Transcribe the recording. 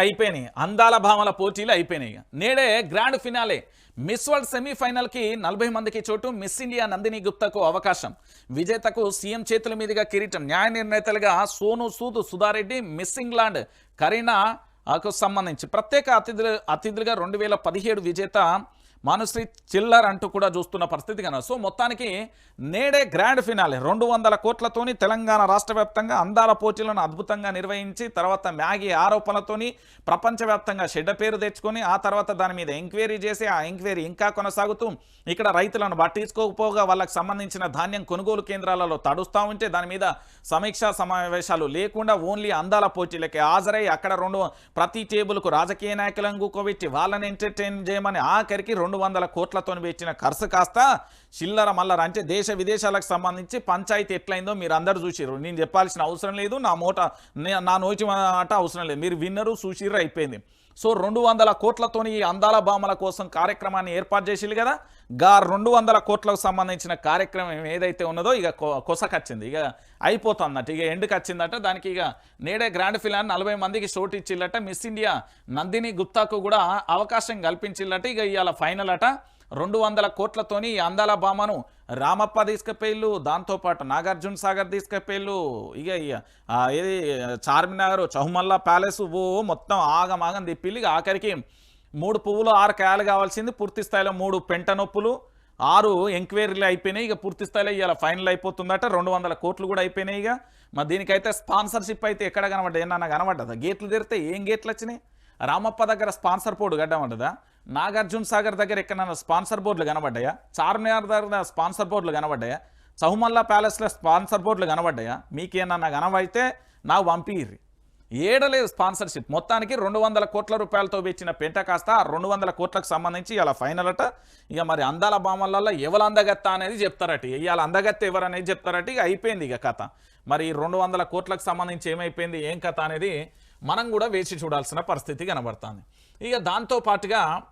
అయిపోయినాయి. అందాల భామల పోటీలు అయిపోయినాయి. నేడే గ్రాండ్ ఫినాలే. మిస్ వరల్డ్ సెమీఫైనల్కి నలభై మందికి చోటు మిస్ ఇండియా నందిని గుప్తకు అవకాశం. విజేతకు సీఎం చేతుల మీదుగా కిరీటం. న్యాయ నిర్ణేతలుగా సోను సూద్ సుధారెడ్డి మిస్ ఇంగ్లాండ్ కరీనాకు సంబంధించి ప్రత్యేక అతిథులు అతిథులుగా రెండు వేల పదిహేడు విజేత మానుశ్రీ చిల్లర్ అంటూ కూడా చూస్తున్న పరిస్థితి కన సో మొత్తానికి నేడే గ్రాండ్ ఫినాలే. రెండు వందల కోట్లతోని తెలంగాణ రాష్ట్ర వ్యాప్తంగా అందాల పోటీలను అద్భుతంగా నిర్వహించి తర్వాత మ్యాగీ ఆరోపణలతోని ప్రపంచవ్యాప్తంగా చెడ్డ పేరు తెచ్చుకొని ఆ తర్వాత దాని మీద ఎంక్వైరీ చేసి ఆ ఎంక్వైరీ ఇంకా కొనసాగుతూ ఇక్కడ రైతులను పట్టించుకోకపోగా వాళ్ళకు సంబంధించిన ధాన్యం కొనుగోలు కేంద్రాలలో తడుస్తూ ఉంటే దాని మీద సమీక్షా సమావేశాలు లేకుండా ఓన్లీ అందాల పోటీలకి హాజరై అక్కడ రెండు ప్రతి టేబుల్కు రాజకీయ నాయకులను కూకోబెట్టి వాళ్ళని ఎంటర్టైన్ చేయమని ఆఖరికి రెండు రెండు వందల కోట్లతో పెట్టిన ఖర్చు కాస్త చిల్లర మల్లర అంటే దేశ విదేశాలకు సంబంధించి పంచాయతీ ఎట్లయిందో మీరు అందరు చూసిర్రు. నేను చెప్పాల్సిన అవసరం లేదు నా మూట నే- నా నోచి మాట అవసరం లేదు. మీరు విన్నరు చూసిర్రు అయిపోయింది. సో రెండు వందల కోట్లతోని ఈ అందాల భామల కోసం కార్యక్రమాన్ని ఏర్పాటు చేసిల్లు కదా? గా రెండు వందల కోట్లకు సంబంధించిన కార్యక్రమం ఏదైతే ఉన్నదో ఇక కొసకొచ్చింది. ఇక అయిపోతుందట. ఇక ఎండుకు వచ్చిందట దానికి ఇక నేడే గ్రాండ్ ఫిలాన్ నలభై మందికి షోట్ ఇచ్చిల్లట మిస్ ఇండియా నందిని గుప్తాకు కూడా అవకాశం కల్పించిల్లట ఇక ఇవాళ ఫైనల్ అట రెండు వందల కోట్లతోని ఈ అందాల భామను రామప్ప తీసుకుపోయిళ్ళు దాంతోపాటు నాగార్జున సాగర్ తీసుకుపోయిళ్ళు ఇక ఏది చార్మినార్ చౌమల్లా ప్యాలెస్ ఓ మొత్తం ఆగమాగం తిప్పిల్లు ఇక ఆఖరికి మూడు పువ్వులు ఆరు కాయలు కావాల్సింది పూర్తి స్థాయిలో మూడు పెంట నొప్పులు ఆరు ఎంక్వైరీలు అయిపోయినాయి. ఇక పూర్తి స్థాయిలో ఇవాళ ఫైనల్ అయిపోతుందట. రెండు వందల కోట్లు కూడా అయిపోయినాయి ఇక. మరి దీనికైతే స్పాన్సర్షిప్ అయితే ఎక్కడ కనబడ్డా ఏమన్నా కనబడ్డదా? గేట్లు తెరితే ఏం గేట్లు వచ్చినాయి? రామప్ప దగ్గర స్పాన్సర్ బోర్డు గడ్డమంటదా నాగార్జున సాగర్ దగ్గర ఎక్కడన్నా స్పాన్సర్ బోర్డులు కనబడ్డాయా? చార్మినార్ దగ్గర స్పాన్సర్ బోర్డులు కనబడ్డాయా? చౌమల్లా ప్యాలెస్లో స్పాన్సర్ బోర్డులు కనబడ్డాయా? మీకేమన్నా కనబడితే నాకు పంపిర్రి. ఏడలేదు స్పాన్సర్షిప్. మొత్తానికి రెండు వందల కోట్ల రూపాయలతో వేచిన పెంట కాస్త ఆ రెండు వందల కోట్లకు సంబంధించి ఇలా ఫైనల్ అట. ఇక మరి అందాల బామలలో ఎవరు అందగత్త అనేది చెప్తారట. ఇవాళ అందగత్త ఎవరు అనేది చెప్తారట. ఇక అయిపోయింది ఇక కథ. మరి ఈ రెండు వందల కోట్లకు సంబంధించి ఏమైపోయింది ఏం కథ అనేది మనం కూడా వేచి చూడాల్సిన పరిస్థితి కనబడుతుంది. ఇక దాంతో పాటుగా